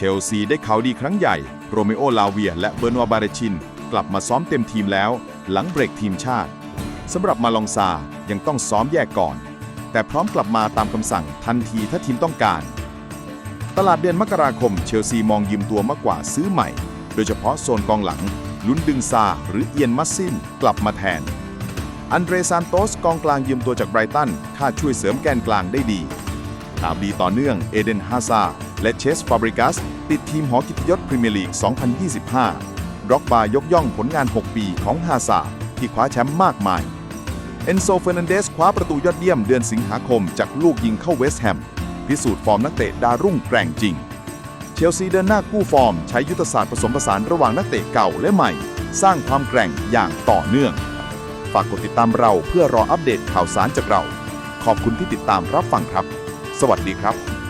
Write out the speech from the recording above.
เชลซีได้ข่าวดีครั้งใหญ่ โรเมโอลาเวีย และเบอร์นัวบาเรชิน กลับมาซ้อมเต็มทีมแล้ว หลังเบรกทีมชาติสำหรับมาลองซายังต้องซ้อมแยกก่อน แต่พร้อมกลับมาตามคำสั่งทันทีถ้าทีมต้องการ ตลาดเดือนมกราคมเชลซีมองยืมตัวมากกว่าซื้อใหม่ โดยเฉพาะโซนกองหลัง ลุ้นดึงซาหรือเอียนมัสซินกลับมาแทน อันเดรซานโตสกองกลางยืมตัวจากไบรตันคาดช่วยเสริมแกนกลางได้ดี ตามดีต่อเนื่องเอเดนฮาซาและเชสฟาบริกัส ติดทีมหอกิตยศพรีเมียร์ลีก 2025 ร็อกบายกย่องผลงาน 6 ปีของฮาซาที่คว้าแชมป์มากมาย เอนโซเฟอร์นันเดสคว้าประตูยอดเยี่ยมเดือนสิงหาคมจากลูกยิงเข้าเวสต์แฮม พิสูจน์ฟอร์มนักเตะดารุ่งแกร่งจริง เชลซีเดินหน้ากู้ฟอร์ม ใช้ยุทธศาสตร์ผสมผสานระหว่างนักเตะเก่าและใหม่ สร้างความแกร่งอย่างต่อเนื่อง ฝากกดติดตามเราเพื่อรออัปเดตข่าวสารจากเรา ขอบคุณที่ติดตามรับฟังครับ สวัสดีครับ